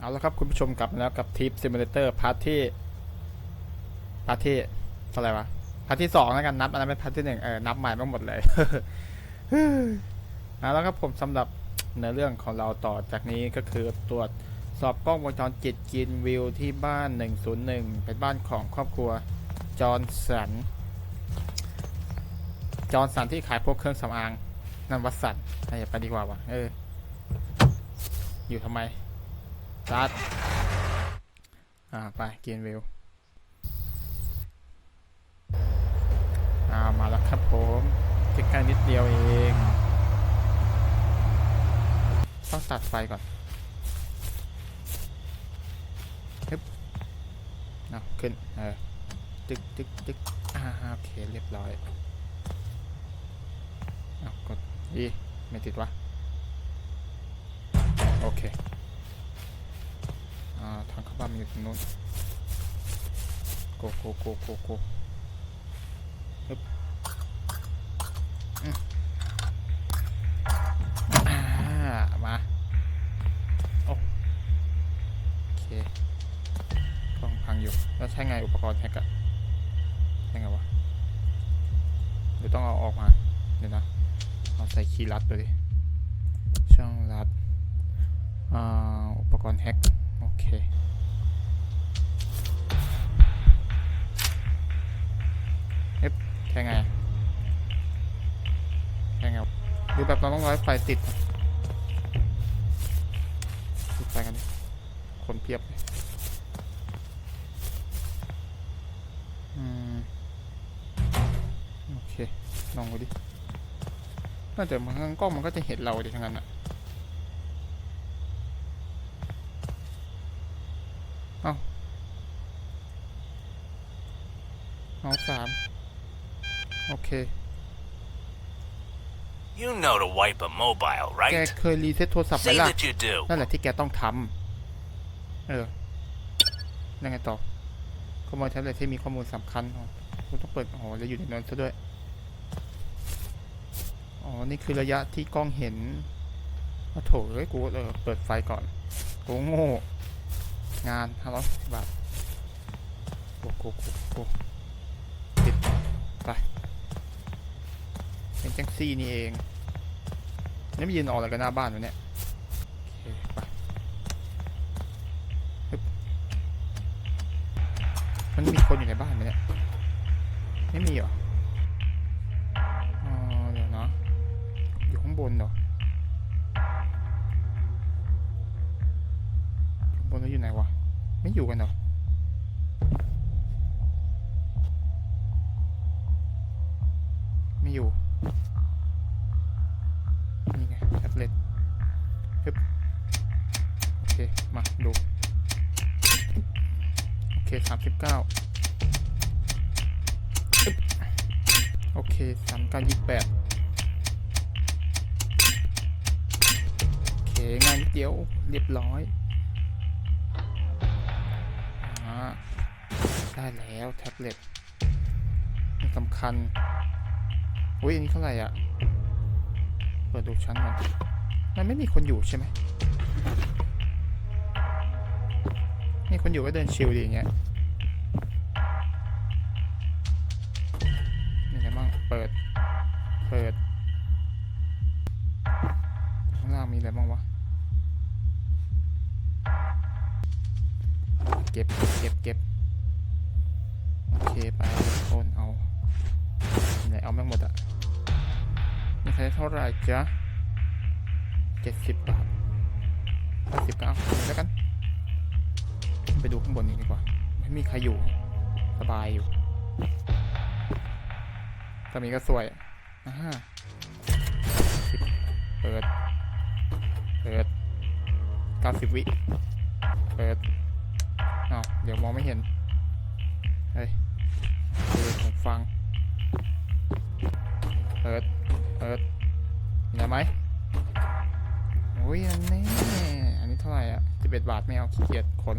เอาละครับคุณผู้ชมกลับมาแล้วกับทิปซิมูเลเตอร์พาร์ทที่พาร์ทที่เท่าไรวะพาร์ทที่สองแล้วกันนับอันนั้นเป็นพาร์ทที่หนึ่งเออนับใหม่ไม่หมดเลยเอาแล้วครับผมสำหรับในเรื่องของเราต่อจากนี้ก็คือตรวจสอบกล้องวงจรปิดกินวิวที่บ้าน 101 เป็นบ้านของครอบครัวจอร์นสัน จอร์นสันที่ขายพวกเครื่องสำอางนั่นวัดสันให้ไปดีกว่าวะเออ อยู่ทำไม รัดอ่า ไป เกินวิวอ่า มาแล้วครับผมใกล้ๆนิดเดียวเอง ต้องตัดไฟก่อนฮึบเอาขึ้น เออ ตึกตึกตึกอ่าโอเค เรียบร้อยเอากดอีไม่ติดวะ โอเค ทางเข้าบ้านมันอยู่ตรงนู้นโกโกโกโกโกฮึบอืมอ่ามาโอเคกล้องพังอยู่ แล้วใช้ไงอุปกรณ์แฮกอะใช้ไงวะเดี๋ยวต้องเอาออกมา เดี๋ยวนะ เอาใส่คีย์ลัดไปดิ อ๊ะแค่ไงอะแค่ไงหรือแบบเราต้องร้อยไฟติดติดไฟกันดิคนเพียบเลยอืมโอเคลองดูดิน่าจะมันข้างกล้องมันก็จะเห็นเราดิทั้งนั้นอะเอาเอาสาม โอเค You know to wipe a mobile, แก right? เคยรีเซ็ตโทรศัพท์ไหม Say ล่ะ that you do. นั่นแหละที่แกต้องทำเออ ยังไงต่อข้อมูลแท็บเล็ตที่มีข้อมูลสำคัญอ๋อคุณต้องเปิดอ๋อแล้วอยู่ในนั้นซะด้วย อ๋อ นี่คือระยะที่กล้องเห็นโอ้โถเอ้ยกูเออเปิดไฟก่อนกูโง่ งานห้าร้อยบาทโอ้โหโอ้โหติดไป เป็นจังซี่นี่เองนี่ม่ยืนออกอะไรกันหน้าบ้านวะเนี่ยโอเคไปมันมีคนอยู่ในบ้านไหมเนี่ยไม่มีเหรออ๋อเดี๋ยวนะอยู่ข้างบนเหรอข้างบนแล้วอยู่ไหนวะไม่อยู่กันเหรอไม่อยู่ นี่ไงแท็บเล็ตปึ๊บโอเค มาดู โอเคสามสิบเก้าโอเคสามเก้ายี่แปดโอเคงานเดียวเรียบร้อยได้แล้วแท็บเล็ตมีสำคัญ อุ้ยอันนี้เท่าไหร่อะ เปิดดูชั้นก่อนมันไม่มีคนอยู่ใช่ไหมมีคนอยู่ก็เดินชิลดีอย่างเงี้ยมีอะไรบ้าง เปิด เปิด ข้างล่างมีอะไรบ้างวะ เก็บ เก็บ เก็บ เท่าไหร่จ๊ะเจ็ดสิบบาทแปดสิบก็เอาแล้วกัน ไปดูข้างบนนี้ดีกว่า ไม่มีใครอยู่ สบายอยู่ถ้ามีก็สวยอ่าสิบเปิด เปิดเก้าสิบวิ เปิดอ้าวเดี๋ยวมองไม่เห็น เฮ้ยเปิดผมฟัง ไรไหมโอ้ยอันนี้อันนี้เท่าไหร่อะสิบเอ็ดบาทไม่เอาขี้เกียจคน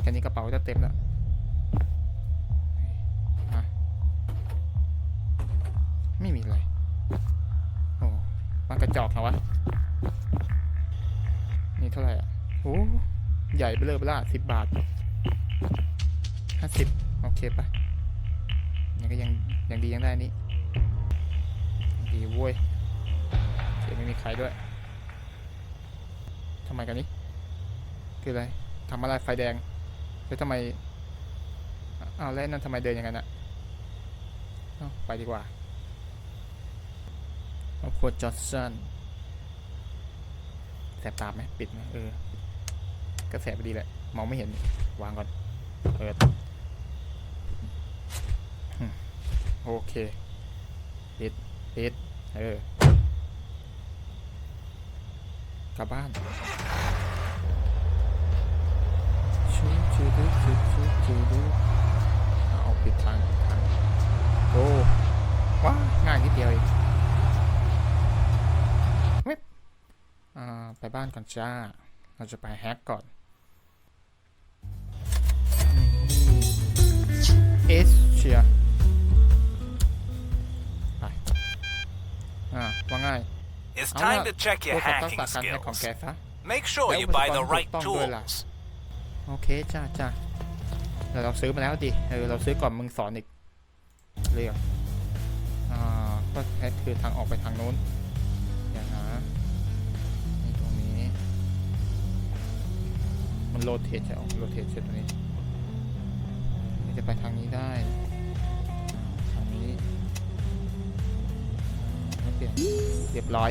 แค่นี้กระเป๋าจะเต็มแล้วไม่มีอะไรโอ้มานกระจอกเหรอวะ นี่เท่าไหร่อะโอ้ใหญ่ไปเลยเปล่าสิบบาทห้าสิบโอเคปะยังก็ยังยังดียังได้นี่ดีเว้ย โอเคไม่มีใครด้วยทำไมกันนี่คืออะไรทำอะไรไฟแดงแล้วทำไมอ้าวแล้วนั่นทำไมเดินอย่างนั้นอะไปดีกว่าครอบคจอร์สันแสบตาไหมปิดไหมเออก็แสบไปดีแหละ มองไม่เห็น วางก่อน เปิดอืมโอเค ปิด ปิด เออ กลับบ้านชูชูดูชูชูชูดูเอาปิดทางปิดทางโอ้ว้าง่ายนิดเดียวเองเว็บอ่าไปบ้านก่อนจ้า เราจะไปแฮกก่อนเ It's เอา time ล่ะ to check ตร your วจสอบทัก hacking ษะการแฮกของ skills. แกซะ Make sure That you was buy the the one right who found Bella. tools. โอเคจ้าจ้าเราเราซื้อมาแล้วดิเออเราซื้อก่อนมึงสอนอีกเรียกอ่าก็แค่คือทางออกไปทางนู้นอย่างนะนี่ตรงนี้ มันโรเทตใช่ไหมโรเทตใช่ตรงนี้นี่จะไปทางนี้ได้ทางนี้ไม่เปลี่ยนเรียบร้อย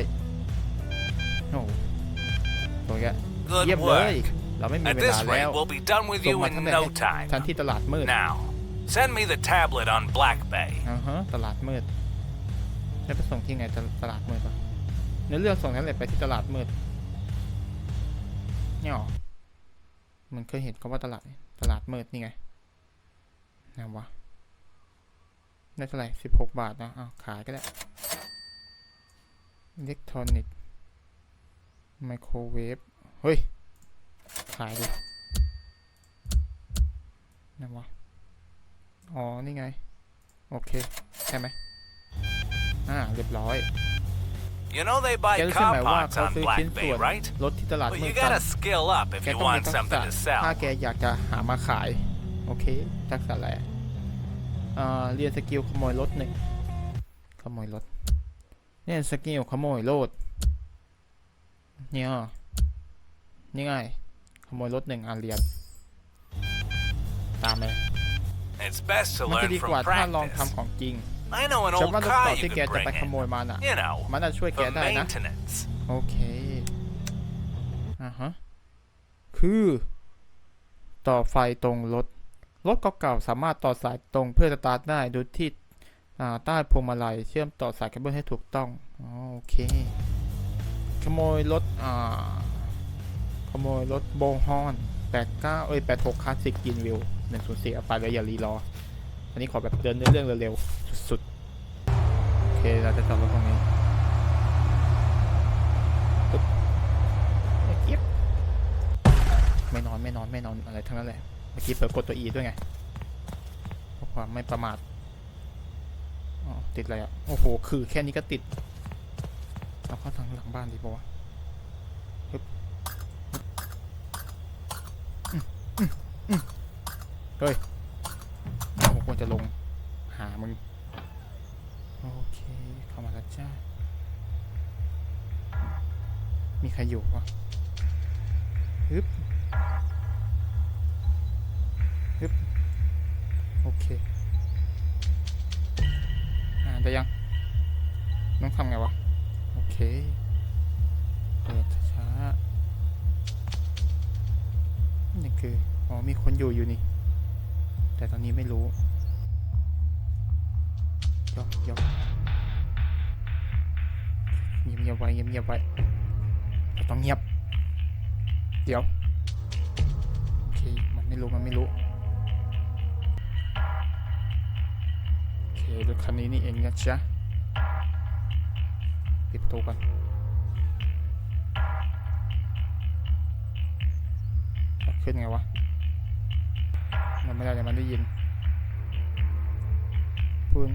โอ้โหตรงเนี้ย Good เยี่ยมเลย work. เราไม่มี At เว this ลาแล้ว rate, we'll be done with ส่ง you มา in ทั้งแต่ no time. ชั้นที่ตลาดมืด Now, send me the tablet on Black Bay. อ่าฮะตลาดมืดจะไปส่งที่ไงตลตลาดมืดปะเนื้อเรื่องส่งนั้นเลยไปที่ตลาดมืดเนี่ยหรอมันเคยเห็นคำว่าตลาดตลาดมืดนี่ไงไหนวะได้เท่าไหร่สิบหกบาทนะอ้าวขายก็ได้อิเล็กทรอนิกส์ ไมโครเวฟ เฮ้ย ขายดิไหนวะ อ๋อ นี่ไง โอเค ใช่ไหมอ่า เรียบร้อย You know they แก buy รู้ใช่ไหม car ว่า parts เขา on ซื้อ Black ชิ้นส่ Bay, วน right? รถที่ตลาด But มื you ดกัน gotta skill up if แก you ต้องมี want ทัก something ษะ to ถ้า sell. แกอยากจะหามาขาย โอเค ทักษะอะไรอะเอ่อเรียนสกิลขโมยรถหนึ่งขโมยรถเนี่ยสกิลขโมยรถ เนี่ยนี่ไงขโมยรถหนึ่งอันเรียน ตามเลย It's best to มันจะ learn ดี from กว่าถ้าลอง practice. ทำของจริง I know an ฉัน old ว่ารถ car เก่า you ที่แก could จะไป bring ขโม in. ยมาน่ะ You know, มันจะช่วยแก for ได้นะ maintenance. โอเค อ่าฮะ คือ ต่อไฟตรงรถ รถเก่าๆสามารถต่อสายตรงเพื่อสตาร์ทได้โดยที่อ่าใต้พวงมาลัยเชื่อมต่อสายเคเบิลให้ถูกต้องอ๋อโอเค ขโมยรถอ่าขโมยรถโบฮอน89เอ้ย86คลาสสิกกินวิว104เอาไปเลยอย่ารีรอ อันนี้ขอแบบเดินเนื้อเรื่องเร็วๆสุดๆ โอเค เราจะจอดรถตรงนี้เอี๊ยบไม่นอนไม่นอนไม่นอนอะไรทั้งนั้นแหละ เมื่อกี้เปิดกดตัว E ด้วยไงเพราะความไม่ประมาทอ๋อติดอะไรอะ โอ้โห คือแค่นี้ก็ติด เราเข้าทางหลังบ้านดีปะวะฮึบอืมอืมอืมเฮ้ยโอ้โหควรจะลงหามึง โอเค เข้ามาแล้วจ้า มีใครอยู่วะฮึบฮึบโอเค อ่านได้ยังต้องทำไงวะ เค เปิดช้านี่คือ อ๋อ มีคนอยู่อยู่นี่ แต่ตอนนี้ไม่รู้ยกยกเงียบเงียบไว้เงียบเงียบไว้เราต้องเงียบ เดี๋ยว โอเค มันไม่รู้ มันไม่รู้ โอเครถคันนี้นี่เองนะจ๊ะ ปิดประตูก่อนขึ้นไงวะ มันไม่ได้เดี๋ยวมันได้ยินปืน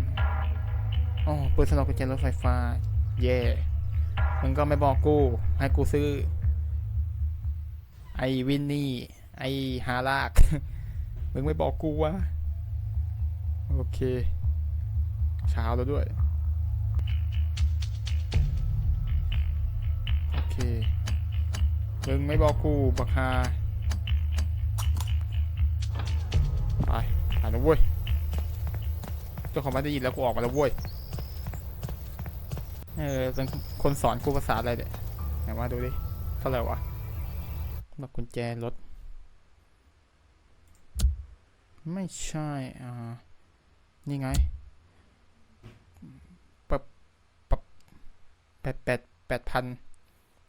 อ๋อปืนสำหรับกุญแจรถไฟฟ้า เย่มึงก็ไม่บอกกู ให้กูซื้อ ไอวินนี่ ไอฮาลาก มึงไม่บอกกูวะ โอเค เช้าแล้วด้วย เคมึงไม่บอกกูบักฮาไปไปแล้วเว้ยเจ้าของบ้านได้ยินแล้วกูออกมาแล้วเว้ยเออเป็นคนสอนกูภาษาอะไรเด็ไหนว่าดูดิเท่าไหร่วะแบบกุญแจรถไม่ใช่ อ่า นี่ไงปะปะแปดแปดแปดพัน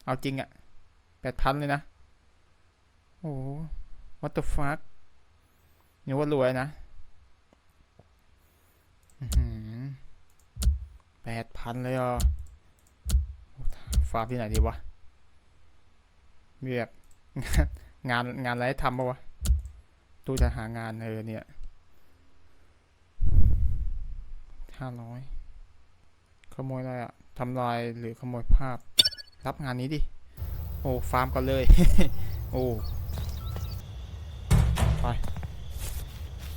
เอาจริงอะแปดพันเลยนะ โอ้โห what the fuck นี่ว่ารวยนะแปดพันเลยอะฟาร์มที่ไหนดีวะ มีแบบงานงานอะไรให้ทำปะวะตู้จะหางานเออเนี่ยห้าร้อยขโมยอะไรอะทำลายหรือขโมยภาพ รับงานนี้ดิ โอ้ฟาร์มก่อนเลย โอ้ไป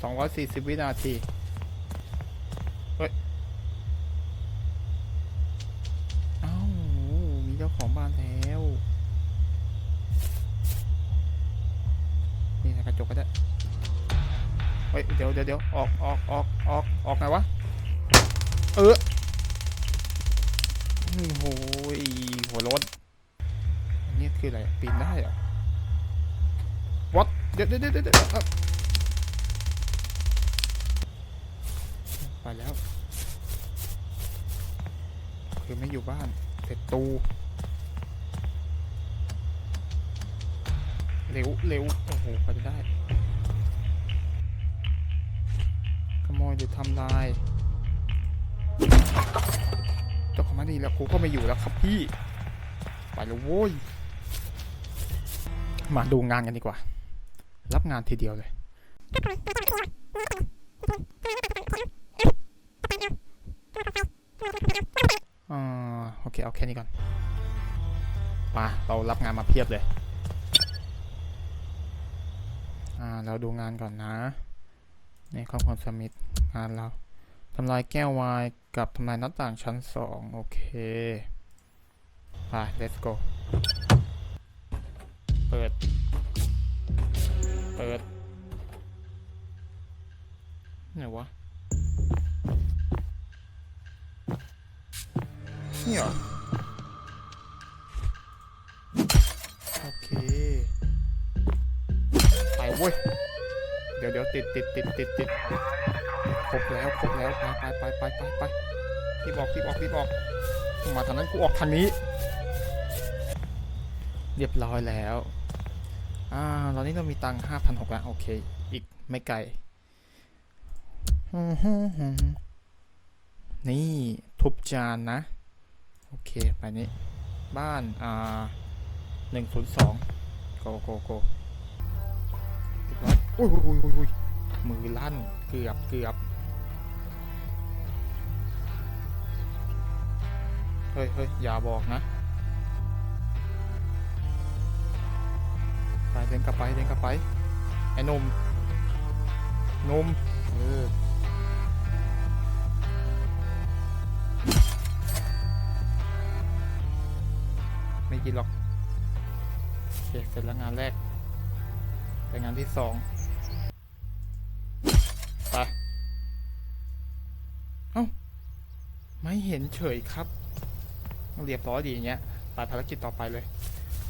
สองร้อยสี่สิบวินาทีเฮ้ยเอ้ามีเจ้าของบ้านแล้วนี่นะกระจกก็ได้เฮ้ยเดี๋ยวเดี๋ยวเดี๋ยวออกออกออกออกออกไงวะ เออโอ้โหย คืออะไร ปีนได้เหรอ what เดี๋ยวเดี๋ยวเดี๋ยวเดี๋ยวไปแล้ว คือไม่อยู่บ้านเสร็จตู เร็วเร็วโอ้โหไปได้ ขโมยหรือทำลายเจ้าของบ้านนี่แล้วครูก็ไม่อยู่แล้วครับพี่ ไปแล้วโว้ย มาดูงานกันดีกว่า รับงานทีเดียวเลย อ่าโอเค เอาแค่นี้ก่อนมาเรารับงานมาเพียบเลย อ่า เราดูงานก่อนนะในข้อความสมิธงานเราทำลายแก้ววายกับทำลายหน้าต่างชั้นสองโอเค ไป let's go เปิด เปิด ไหนวะ นี่เหรอ โอเค ไปเว้ย เดี๋ยวเดี๋ยวติดติดติดติดติดครบแล้วครบแล้ว ไปไปไปไปไปไปรีบออกรีบออกรีบออก มาทางนั้นกูออกทางนี้ เรียบร้อยแล้ว อ่าตอนนี้เรามีตังค์ห้าพันหกแล้วโอเค อีกไม่ไกล นี่ ทุบจานนะ โอเค ไปนี้ บ้าน อ่าหนึ่งศูนย์สองโกโกโกเรียบร้อยอุ้ยอุ้ยอุ้ยอุ้ยมือลั่น เกือบเกือบเฮ้ยเฮ้ยอย่าบอกนะ เดินกลับไปเดินกลับไปไอ้นมนมเออไม่กินหรอกโอเคเสร็จแล้วงานแรกไปงานที่สองไปเอ้าไม่เห็นเฉยครับเรียบร้อยดีอย่างเงี้ยไปภารกิจต่อไปเลย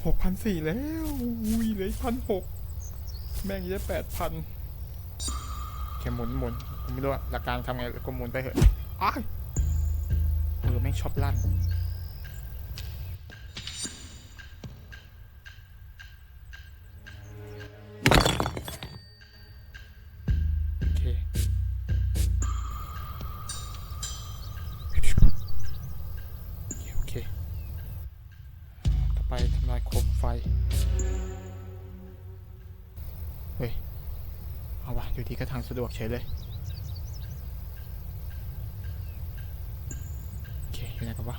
หกพันสี่แล้วอุ้ยเหลยพันหกแม่งจะแปดพันแค่หมุนหมุนผมไม่รู้อะหลักการทำไงก็หมุนไปเถอะอ้ายเออแม่งชอบลั่น กระทางสะดวกเฉยเลย โอเคอยู่ไหนกันวะ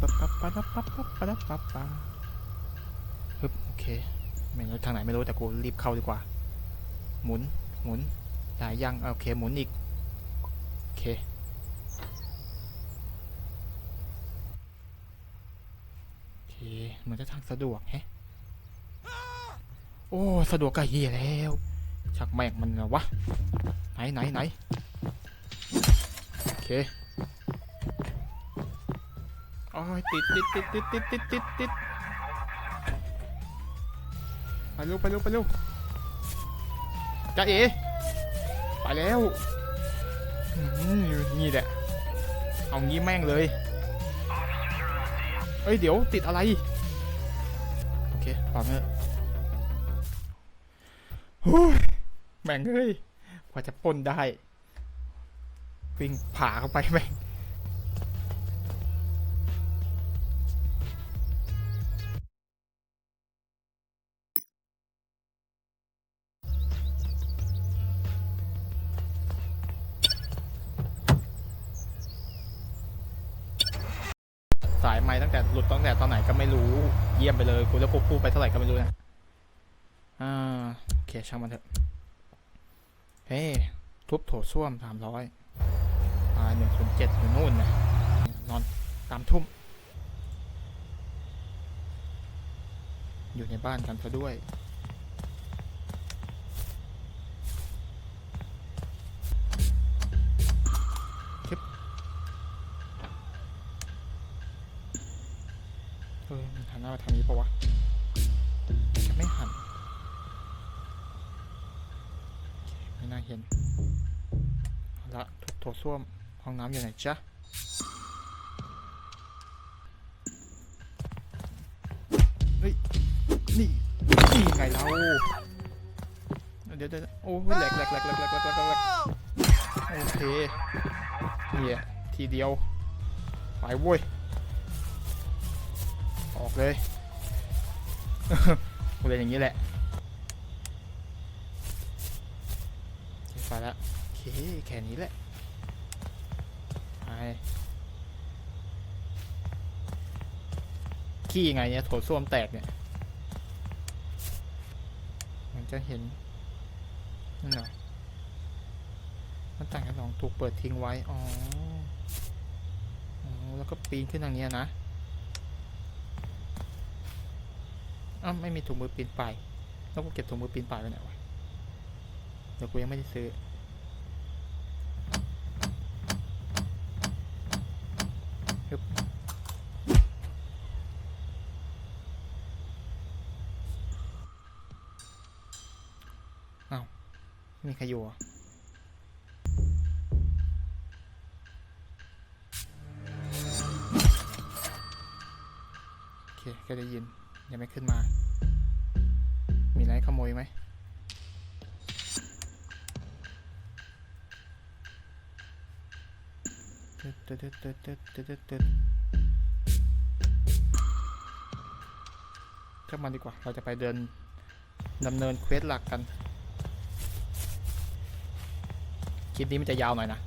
ปั๊บปั๊บปั๊บปั๊บปั๊บปั๊บปั๊บปั๊บปั๊บฮึบโอเค ไม่รู้ทางไหนไม่รู้แต่กูรีบเข้าดีกว่า หมุน หมุนได้ยังโอเค หมุนอีก โอเคโอเคมือนจะทางสะดวกแฮะ โอ้สะดวกก็เฮียแล้วชักแม่งมันเหรอวะไหนไหนไหนโอเคโอ้ยติดติดติดติดติดติดติดติดไปเร็วไปเร็วไปเร็วจ้าเอไปแล้วนี่แหละเอางี้แม่งเลยเอ้ยเดี๋ยวติดอะไรโอเคปรับเถอะโอ้ยแม่งเอ้ยกว่าจะป้นได้ วิ่งผ่าเข้าไปแม่งสายไม้ตั้งแต่หลุดตั้งแต่ตอนไหนก็ไม่รู้เยี่ยมไปเลยกูแล้วกูพูดไปเท่าไหร่ก็ไม่รู้นะอ่าโอเคช่างมันเถอะ เฮ้ทุบโถส้วมสามร้อยอ่าหนึ่งศูนย์เจ็ดอยู่นู่นนะนอนตามทุ่ม อยู่ในบ้านกันซะด้วยชึบเออมันหันหน้ามาทางนี้ปะวะ เห็นละทุกโถส้วมห้องน้ำอยู่ไหนจ๊ะเฮ้ยนี่นี่ไงเราเดี๋ยวเดี๋ยวโอ้แหลกแหลกแหลกแหลกแหลกแหลกแหลกโอเคเนี่ยทีเดียวไปโว้ยออกเลยกูเล่อย่างนี้แหละ เค แค่นี้แหละไปขี้ยังไงเนี่ยโถส้วมแตกเนี่ย มันจะเห็นนั่นหรอมันต่างกันสองถูกเปิดทิ้งไว้อ๋ออ๋อ แล้วก็ปีนขึ้นทางนี้นะอ้าวไม่มีถุงมือปีนไป แล้วกูเก็บถุงมือปีนไปไว้ไหนวะ เดี๋ยวกูยังไม่ได้ซื้อึบอ้าวไม่มีใครอยู่โอเคก็ได้ยิน ยังไม่ขึ้นมา มีอะไรขโมยไหม ตึ๊ดตึ๊ดตึ๊ดตึ๊ดตึ๊ดตึ๊ดตึ๊ดช่ามันดีกว่า เราจะไปเดินดำเนินเควสหลักกัน คลิปนี้มันจะยาวหน่อยนะ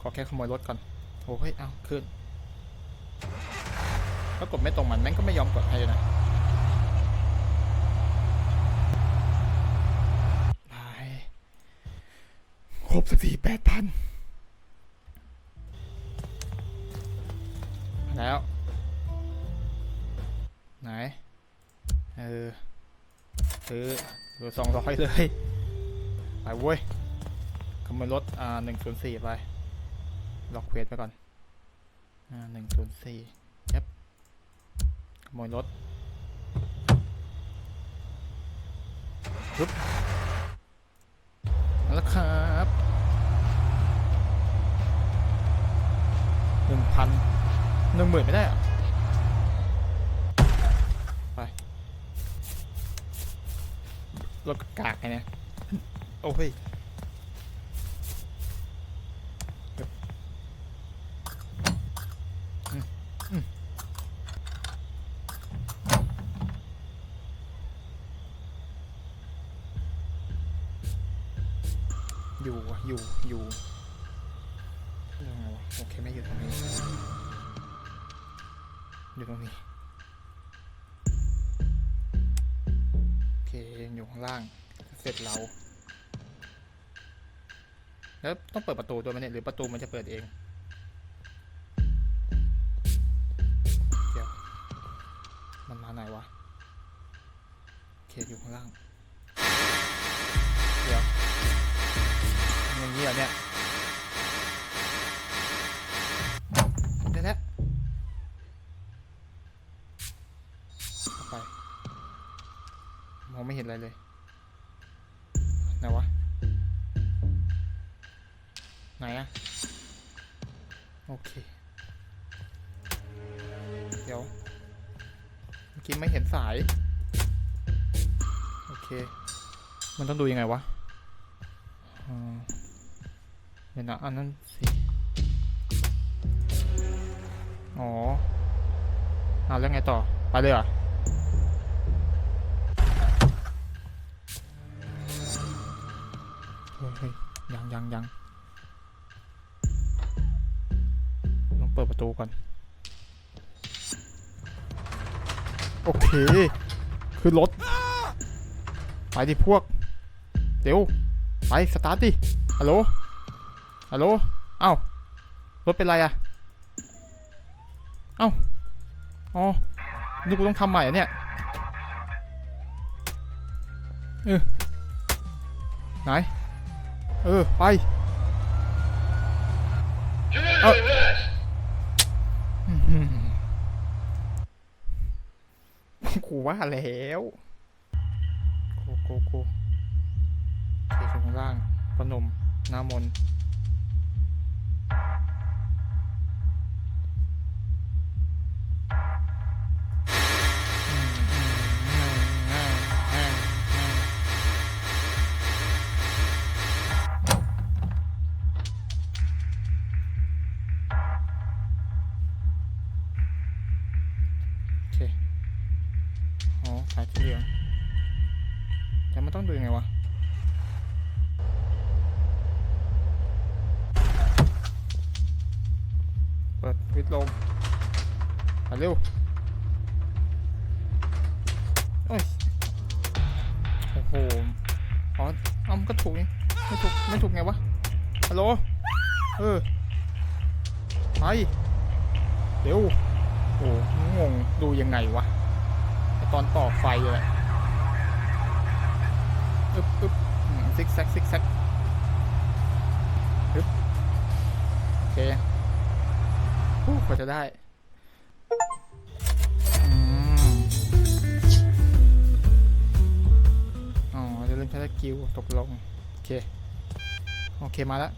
ขอแค่ขโมยรถก่อน โอ้ย เอาขึ้นถ้ากดไม่ตรงมันแม่งก็ไม่ยอมกดให้เลยนะไปครบสักทีแปดพัน ซื้อเหลือสองร้อยเลย ไปเว้ยขโมยรถอ่าหนึ่งศูนย์สี่ไป ล็อกเควสไปก่อน อ่าหนึ่งศูนย์สี่ยับขโมยรถปึ๊บแล้วครับหนึ่งพันหนึ่งหมื่นไม่ได้อะไป รถกากไงเนี่ยโอ้ยเดี๋ยวอืมอืมอยู่วะอยู่อยู่ยังไงวะโอเคไม่อยู่ตรงนี้อยู่ตรงนี้ังอยู่ข้างล่าง เสร็จเรา แล้วต้องเปิดประตูตัวมันเนี่ยหรือประตูมันจะเปิดเองเดี๋ยวมันมาไหนวะเคอยู่ข้างล่าง เดี๋ยวอย่างนี้เหรอเนี่ย ไหนวะ ไหนอะโอเค เดี๋ยวเมื่อกี้ไม่เห็นสาย โอเค มันต้องดูยังไงวะเดี๋ยวนะอันนั้นสิอ๋อเอาแล้วไงต่อ ไปเลยเหรอ ยังยังยังต้องเปิดประตูก่อน โอเค คือรถ ไปดิพวก เดี๋ยว ไป สตาร์ทดิ ฮัลโหล ฮัลโหล เอ้ารถเป็นไรอะเอ้า อ๋อ นี่กูต้องทำใหม่อะเนี่ย เออไหน เออ ไปเอ้าอื้อหือกูว่าแล้วโกโกโกเทข้างล่างพนมหน้ามนต์ เร็วโอ้ยโอ้โหอ๋อเอามันก็ถูกนี่ไม่ถูกไม่ถูกไงวะฮัลโหลเออไปเร็วโอ้งงดูยังไงวะตอนต่อไฟเลยอึ๊บอึ๊บซิกแซกซิกแซกอึ๊บโอเคฮู้กว่าจะได้ อ๋อจะเริ่มใช้สกิลตกลง โอเค โอเคมาแล้ว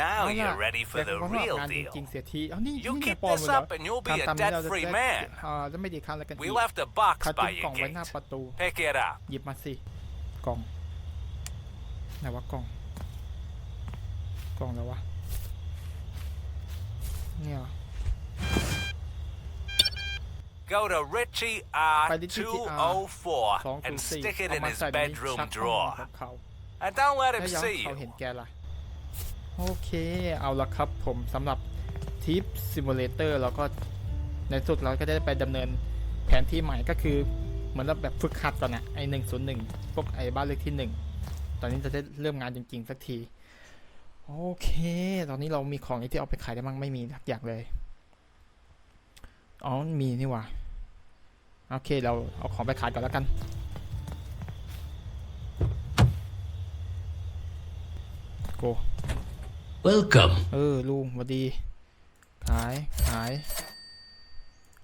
Now เอาล่ะ you're ready for แต่ the ผมว่า real งานจ deal. ริงๆเสียทีเอานี่ You นี่ไง keep ปลอม this เลยเหรอ up and you'll be ทำ a ตามนี้เราจะ debt-free ได้ man. อ่าจะไม่ดีครั้งแล้วกัน We อีก left a box คา by จิ้มกล่ your องไว้หน้า gate. ประตู Pick it up. หยิบมาสิกล่องไหนวะกล่อง กล่องแล้ววะเนี่ยเหรอ Go to Richie ไปที่ Richie R R204 สองศู and นย์สี่ stick it เอา in มา his ใส่ในนี้ bedroom ชักเข้า drawer. ของเขา And don't let ถ้า him ยัง see เขา you. เห็นแกล่ะโอเคเอาละครับผมสำหรับทิปซิมูเลเตอร์เราก็ในสุดเราก็ได้ไปดำเนินแผนที่ใหม่ก็คือเหมือนเราแบบฝึกหัดก่อนนะไอหนึ่งศูนย์หนึ่งพวกไอบ้านเลขที่หนึ่งตอนนี้จะได้เริ่มงานจริงๆสักที โอเค ตอนนี้เรามีของที่เอาไปขายได้มั้งไม่มีสักอย่างเลย อ๋อ มีนี่หว่า โอเคเราเอาของไปขายก่อนแล้วกัน โก Welcome. เออลุงสวัสดี ขาย ขาย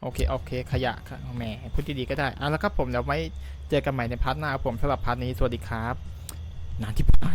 โอเค โอเค ขยะค่ะแหมพูดดีๆก็ได้อะแล้วครับผมเดี๋ยวไว้เจอกันใหม่ในพาร์ทหน้าครับผมสำหรับพาร์ทนี้ สวัสดีครับ นานที่ไป